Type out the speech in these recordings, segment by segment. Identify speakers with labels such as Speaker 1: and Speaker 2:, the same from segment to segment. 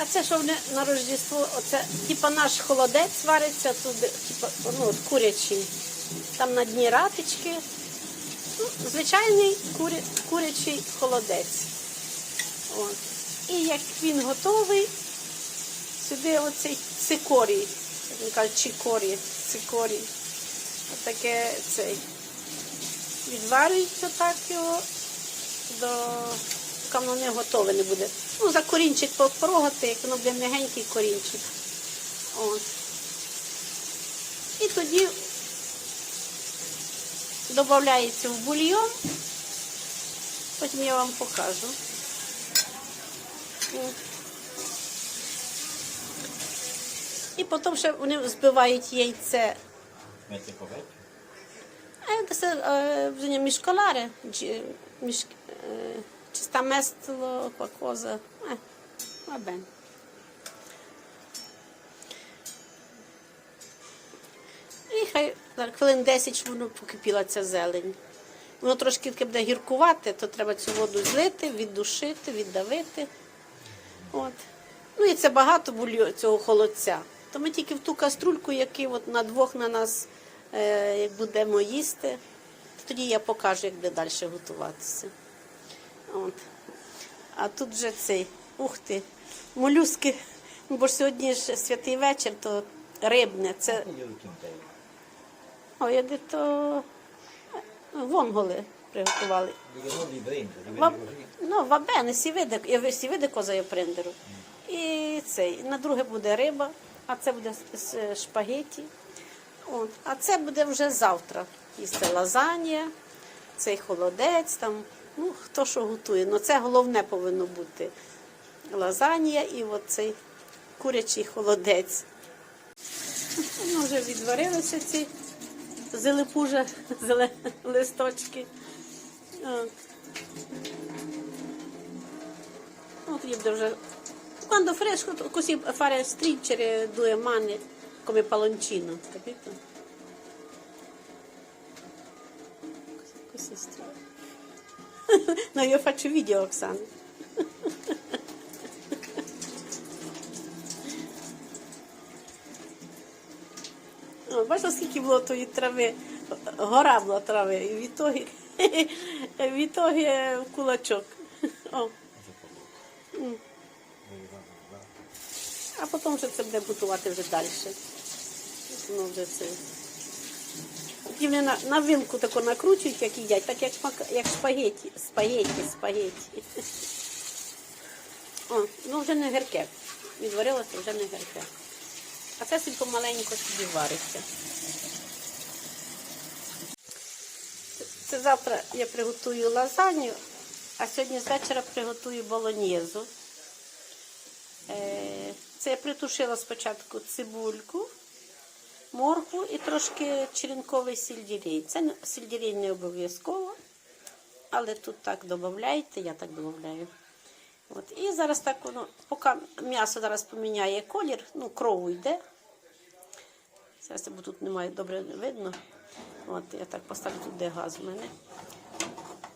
Speaker 1: А це що вони на Рождество, оце, типа наш холодець вариться тут, типа, ну, от курячий. Там на дні ратички. Ну, звичайний куря, курячий холодець. От. І як він готовий, сюди оцей цикорій, він каже, чикорій, цикорій. Отаке цей. Відварюють отак його до воно не готове не буде. Ну, за корінчик порогати, як воно буде м'ягенький корінчик. От. І тоді додається в бульйон. Потім я вам покажу. І потім ще вони збивають яйце. Це е, bisogna mescolare, ci- sta mesto qualcosa. Eh, va bene. І хай хвилин 10 воно покипіла ця зелень. Воно трошки буде гіркувати, то треба цю воду злити, віддушити, віддавити. От. Ну і це багато бульйо цього холодця. То ми тільки в ту каструльку, який от на двох на нас е, як будемо їсти, тоді я покажу, як буде далі готуватися. От. А тут вже цей, ух ти, молюски. Ну, Бо ж сьогодні ж святий вечір, то рибне. Це я де то вонголи приготували.
Speaker 2: Ju
Speaker 1: ну, вабене, сі види, я сі види коза я приндеру. І цей, на друге буде риба, а це буде шпагеті. От. А це буде вже завтра. Їсти лазанія, цей холодець, там, ну, хто що готує. Ну, це головне повинно бути лазанія і оцей курячий холодець. Ну, вже відварилися ці зелепужа, зеле, листочки. От. Oh, toglio già... Quando fresco così fare stringere due mani come palloncino, capito? Così stringo. No, io faccio video, Oksana. О, Бачиш, скільки було тої трави, гора була трави, і відтоги, відтоги в кулачок. О. А потім вже це буде готувати вже далі. Ну, вже це. Ті вони на, на вилку тако накручують, як їдять, так як, як шпагеті, спагеті, спагеті. О, ну вже не гірке. Відварилося, вже не гірке. А це тільки маленько собі вариться. Це- Це завтра я приготую лазанью, а сьогодні з вечора приготую болоньєзу. Е, Це я притушила спочатку цибульку, моркву і трошки черенковий сельдерей. Це сельдерей не обов'язково, але тут так додаєте, я так додаю. От. І зараз так воно, поки м'ясо зараз поміняє колір, ну, кров йде. Зараз бо тут немає добре видно. От, я так поставлю тут, де газ в мене.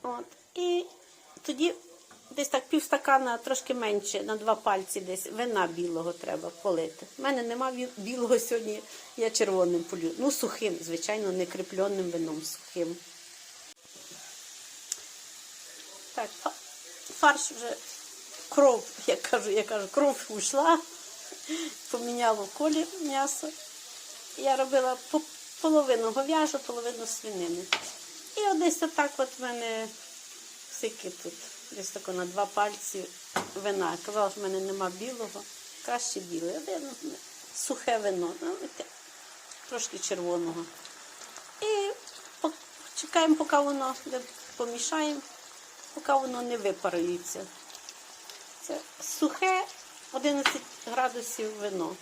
Speaker 1: От. І тоді десь так півстакана, трошки менше, на два пальці десь вина білого треба полити. У мене нема білого сьогодні, я червоним полю. Ну, сухим, звичайно, не кріпленим вином, сухим. Так, фарш вже кров, я кажу, я кажу, кров ушла, поміняло колір м'ясо. Я робила половину говяжу, половину свинини. І от десь отак от в мене сики тут. Десь тако на два пальці вина. Казала, що в мене нема білого, краще біле. Видно, сухе вино, ну, трошки червоного. І чекаємо, поки воно помішаємо, поки воно не випарується. Це сухе 11 градусів вино.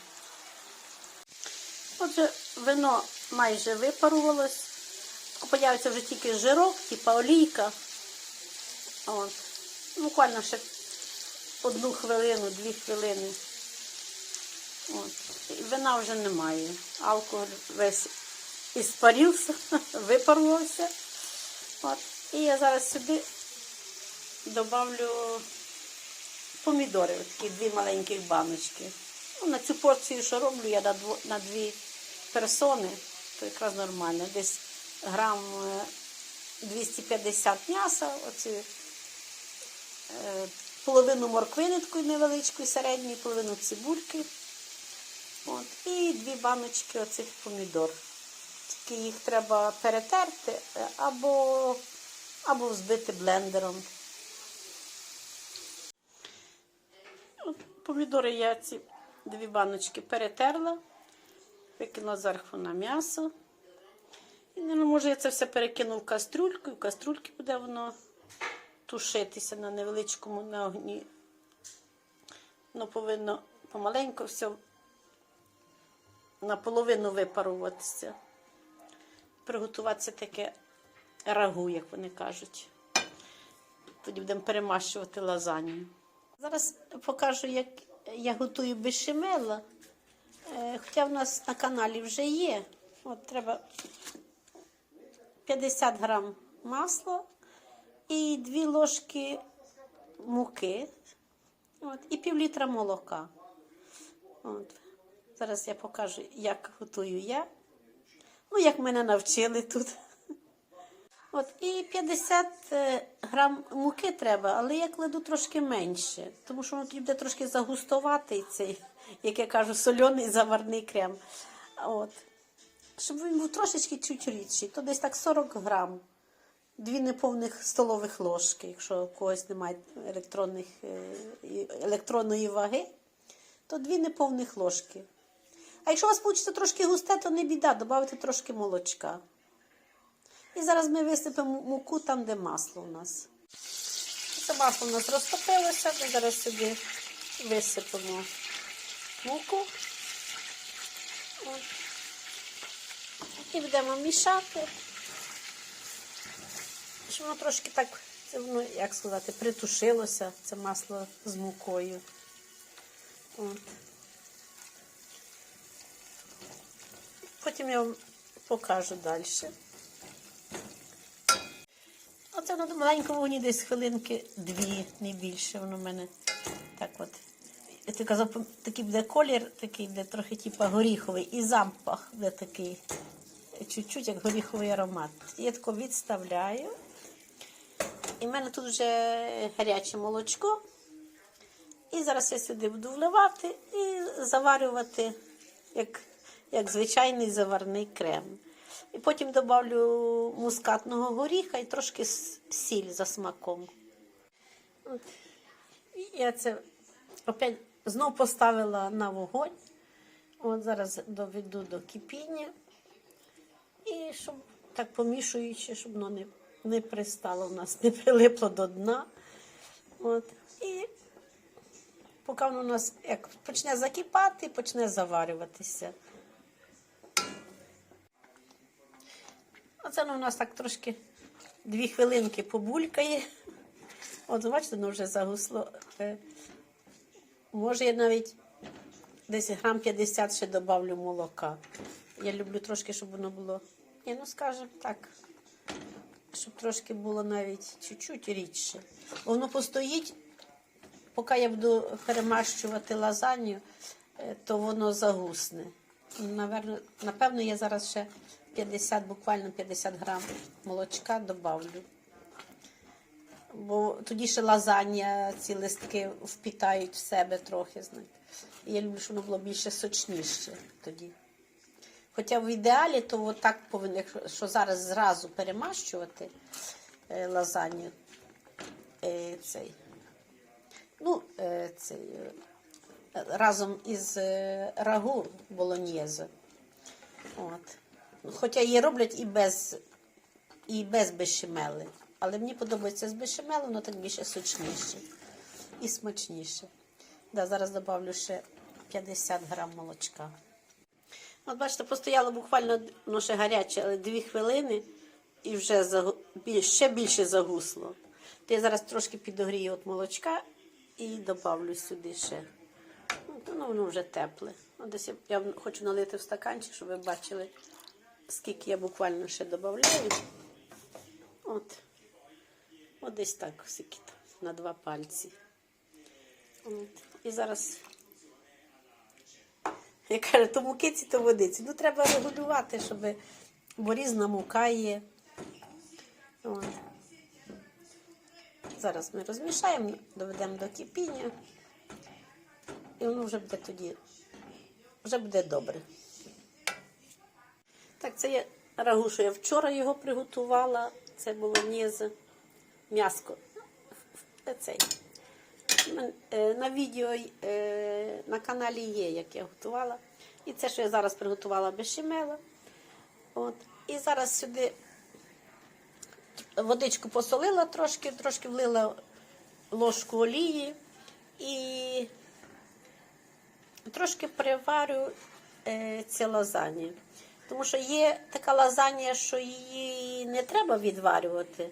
Speaker 1: Отже, вино майже випарувалось. Появиться вже тільки жирок, типа олійка. От. Буквально ще одну хвилину, дві хвилини. От. І вина вже немає. Алкоголь весь іспарився, випарувався. От. І я зараз сюди добавлю помідори, такі дві маленьких баночки. Ну, на цю порцію, що роблю, я на, дво, на дві персони, то якраз нормально. Десь грам е, 250 м'яса, оці, е, половину морквини такої невеличкої, середньої, половину цибульки. От, і дві баночки оцих помідор. Тільки їх треба перетерти е, або, або взбити блендером. От Помідори я ці дві баночки перетерла, викинула зверху на м'ясо. І, ну, може, я це все перекину в кастрюльку, і в кастрюльці буде воно тушитися на невеличкому на огні. Воно повинно помаленьку все наполовину випаруватися. Приготуватися таке рагу, як вони кажуть. Тоді будемо перемащувати лазанью. Зараз покажу, як я готую бешемела. Е, Хоча в нас на каналі вже є. От треба 50 грам масла і 2 ложки муки. От, і пів літра молока. От. Зараз я покажу, як готую я. Ну, як мене навчили тут. От, і 50 е, грам муки треба, але я кладу трошки менше, тому що воно буде трошки загустоватий цей, як я кажу, сольоний заварний крем. От. Щоб він був трошечки чуть рідший, то десь так 40 грам. Дві неповних столових ложки, якщо у когось немає електронних, е, електронної ваги, то дві неповних ложки. А якщо у вас вийде трошки густе, то не біда, додайте трошки молочка. І зараз ми висипемо муку там, де масло у нас. Це масло у нас розтопилося, ми зараз сюди висипемо муку. І будемо мішати. Щоб воно трошки так, це воно, як сказати, притушилося, це масло з мукою. От. Потім я вам покажу далі. Оце на маленькому вогні десь хвилинки дві, не більше. Воно в мене так от. Я ти казав, такий буде колір, такий буде трохи типу горіховий, і запах буде такий, чуть-чуть як горіховий аромат. Я тако відставляю. І в мене тут вже гаряче молочко. І зараз я сюди буду вливати і заварювати, як, як звичайний заварний крем. І потім додавлю мускатного горіха і трошки сіль за смаком. Я це опять знов поставила на вогонь. От зараз доведу до кипіння. І щоб так помішуючи, щоб воно не, не пристало в нас, не прилипло до дна. От. І поки воно у нас як почне закипати, почне заварюватися. Оце воно у нас так трошки дві хвилинки побулькає. От, бачите, воно вже загусло. Е, Може, я навіть десь грам 50 ще додавлю молока. Я люблю трошки, щоб воно було, ні, ну скажімо так, щоб трошки було навіть чуть-чуть рідше. Воно постоїть, поки я буду перемащувати лазанью, е, то воно загусне. Наверно, напевно, я зараз ще 50, буквально 50 грам молочка добавлю. Бо тоді ще лазанья, ці листки впітають в себе трохи. знаєте. Я люблю, щоб воно було більше сочніше тоді. Хоча в ідеалі, то так повинно, якщо що зараз зразу перемащувати е, лазанью, е, цей, ну, е, цей, разом із рагу болоньєзе. От. Хоча її роблять і без, і без бешемели. Але мені подобається з бешемелем, воно так більше сочніше і смачніше. Да, зараз додавлю ще 50 грам молочка. От бачите, постояло буквально ну, ще гаряче, але 2 хвилини і вже загу- ще більше загусло. То я зараз трошки підогрію от молочка і додавлю сюди ще. Ну, ну, воно вже тепле. От десь я, я хочу налити в стаканчик, щоб ви бачили, скільки я буквально ще додаю. От. От десь так, скільки на два пальці. От. І зараз, я кажу, то мукиці, то водиці. Ну, треба регулювати, щоб, бо різна мука є. От. Зараз ми розмішаємо, доведемо до кипіння. І воно вже буде тоді, вже буде добре. Так, це є рагу, що я вчора його приготувала. Це було м'яско. Цей. Е, На відео е, на каналі є, як я готувала. І це, що я зараз приготувала бешемела. От. І зараз сюди водичку посолила трошки, трошки влила ложку олії і трошки приварю е, ці лазані. Тому що є така лазанія, що її не треба відварювати.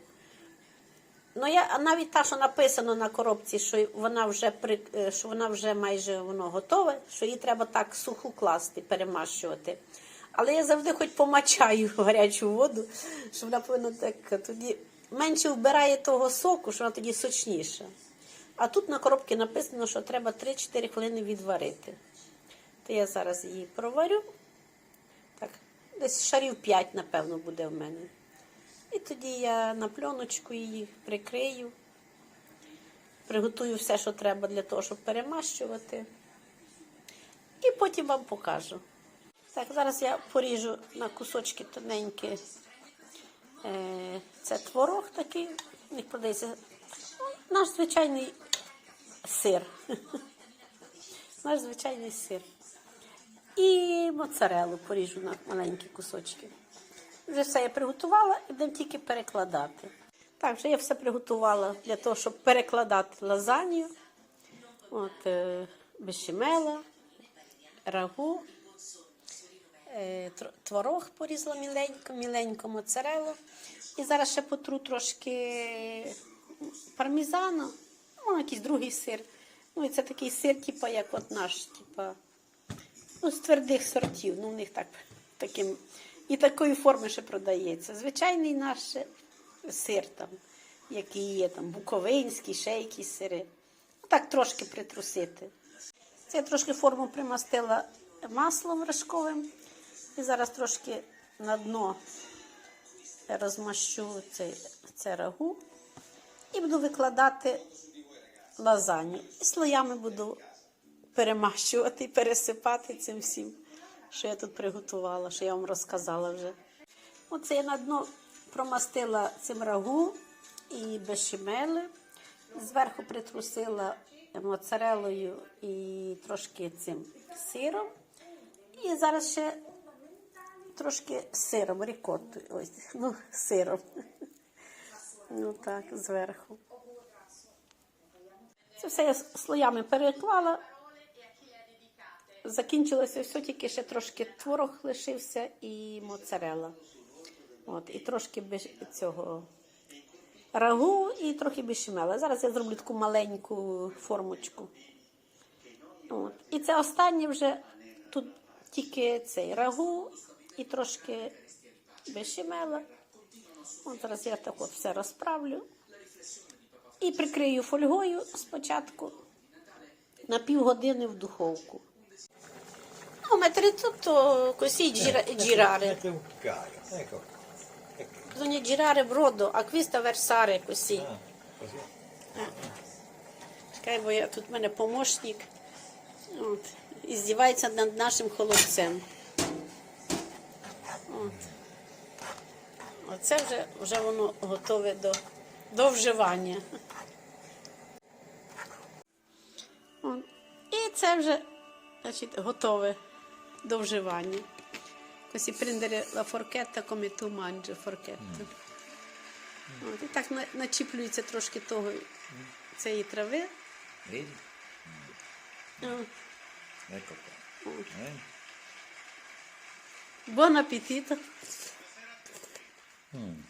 Speaker 1: Ну, я, навіть та, що написано на коробці, що вона вже при, е, що вона вже майже воно готове, що її треба так суху класти, перемащувати. Але я завжди хоч помачаю гарячу воду, щоб вона повинна так тоді менше вбирає того соку, що вона тоді сочніша. А тут на коробці написано, що треба 3-4 хвилини відварити. То я зараз її проварю. Так, десь шарів 5, напевно, буде в мене. І тоді я на пленочку її прикрию, приготую все, що треба для того, щоб перемащувати. І потім вам покажу. Так, зараз я поріжу на кусочки тоненькі. Е, Це творог такий, них продається. ну, Наш звичайний сир. Наш звичайний сир. І моцарелу поріжу на маленькі кусочки. Вже все я приготувала і будемо тільки перекладати. Так, вже я все приготувала для того, щоб перекладати лазанью. От, е, бешемела, рагу, е, творог порізала міленько, міленько моцарелу. І зараз ще потру трошки пармезану, ну, якийсь другий сир. Ну, і це такий сир, типу, як от наш, типу, ну, з твердих сортів. Ну, у них так, таким, і такої форми ще продається. Звичайний наш сир, там, який є, там, буковинський, ще якісь сири. Ну, Так трошки притрусити. Це я трошки форму примастила маслом вершковим. І зараз трошки на дно розмащу цей, це рагу. І буду викладати лазанью. І слоями буду перемащувати пересипати цим всім, що я тут приготувала, що я вам розказала вже. Оце я на дно промастила цим рагу і бешемели. Зверху притрусила моцарелою і трошки цим сиром. І зараз ще трошки сиром, рікоттою. Ось, ну, сиром. Ну так, зверху. Це все я слоями переклала. Закінчилося все, тільки ще трошки творог лишився і моцарела. От, і трошки цього рагу і трохи бешемела. Зараз я зроблю таку маленьку формочку. От. І це останнє вже тут тільки цей рагу і трошки бешемела. От зараз я так от все розправлю. І прикрию фольгою спочатку на півгодини в духовку. Ну, mettere tutto così gira- girare.
Speaker 2: Un cucchiaio, ecco. ecco.
Speaker 1: Bisogna girare brodo, a questa versare così.
Speaker 2: Ah, così.
Speaker 1: Чекай, бо я тут в мене помощник. От. І здівається над нашим холодцем. От. Оце вже, вже воно готове до, до вживання. От. І це вже значить, готове до вживання. Così prendere la forchetta come tu mangi forchetta. Mm. От, і так на- начіплюється трошки того цієї трави.
Speaker 2: Vedi?
Speaker 1: О,
Speaker 2: Ecco qua. Eh?
Speaker 1: Buon appetito.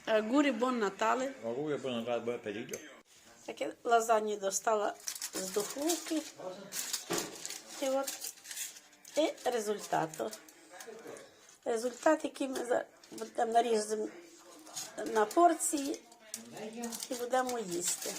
Speaker 1: Auguri, buon Natale.
Speaker 2: Auguri, buon Natale, buon appetito.
Speaker 1: Таке лазанью достала з духовки. І от і результат. Результат, який ми будемо нарізати на порції і будемо їсти.